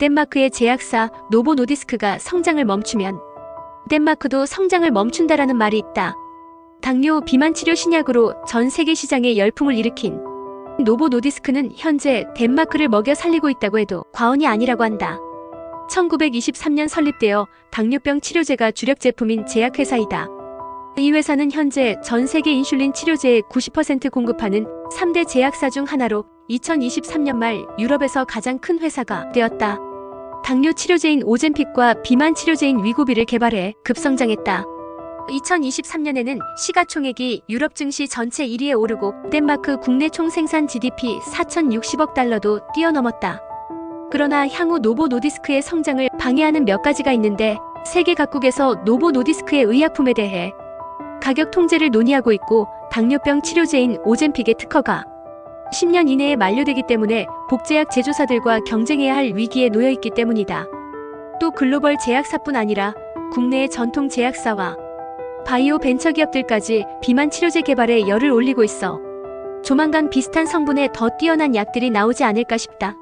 덴마크의 제약사 노보 노디스크가 성장을 멈추면 덴마크도 성장을 멈춘다라는 말이 있다. 당뇨 비만 치료 신약으로 전 세계 시장에 열풍을 일으킨 노보 노디스크는 현재 덴마크를 먹여 살리고 있다고 해도 과언이 아니라고 한다. 1923년 설립되어 당뇨병 치료제가 주력 제품인 제약회사이다. 이 회사는 현재 전 세계 인슐린 치료제의 90% 공급하는 3대 제약사 중 하나로 2023년 말 유럽에서 가장 큰 회사가 되었다. 당뇨 치료제인 오젠픽과 비만 치료제인 위고비를 개발해 급성장했다. 2023년에는 시가총액이 유럽 증시 전체 1위에 오르고 덴마크 국내 총 생산 GDP 4,060억 달러도 뛰어넘었다. 그러나 향후 노보 노디스크의 성장을 방해하는 몇 가지가 있는데 세계 각국에서 노보 노디스크의 의약품에 대해 가격 통제를 논의하고 있고 당뇨병 치료제인 오젠픽의 특허가 10년 이내에 만료되기 때문에 복제약 제조사들과 경쟁해야 할 위기에 놓여 있기 때문이다. 또 글로벌 제약사뿐 아니라 국내의 전통 제약사와 바이오 벤처 기업들까지 비만 치료제 개발에 열을 올리고 있어 조만간 비슷한 성분의 더 뛰어난 약들이 나오지 않을까 싶다.